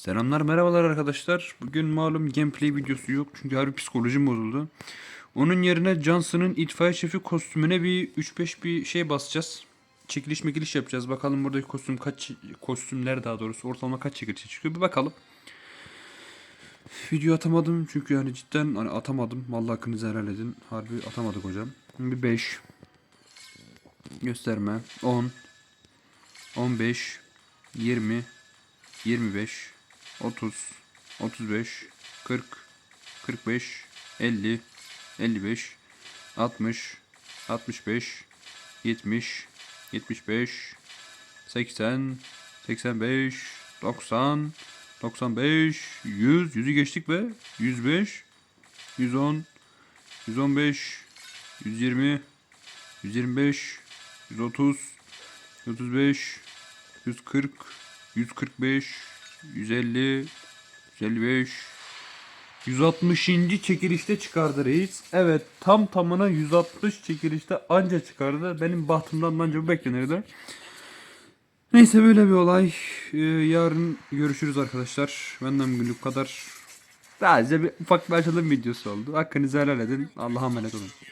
Selamlar merhabalar arkadaşlar. Bugün malum gameplay videosu yok çünkü harbi psikolojim bozuldu. Onun yerine Johnson'ın itfaiye şefi kostümüne bir 3-5 bir şey basacağız. Çekiliş mekiliş yapacağız. Bakalım buradaki kostüm kaç kostümler daha doğrusu ortalama kaç çekilişe çıkıyor bir bakalım. Video atamadım çünkü yani cidden hani atamadım. Vallahi hakkınızı helal edin. Harbi atamadık hocam. Bir 5 gösterme 10 15 20 25 30 35 40 45 50 55 60 65 70 75 80 85 90 95 100 100'ü geçtik be. 105 110 115 120 125 130 135 140 145 150 155 160. çekilişte çıkardı reis. Evet tam tamına 160 çekilişte anca çıkardı. Benim bahtımdan anca bu beklenirdi. Neyse böyle bir olay. Ee, yarın görüşürüz arkadaşlar. Benden bugünlük kadar. Sadece bir ufak bir açılım videosu oldu. Hakkınızı helal edin. Allah'a emanet olun.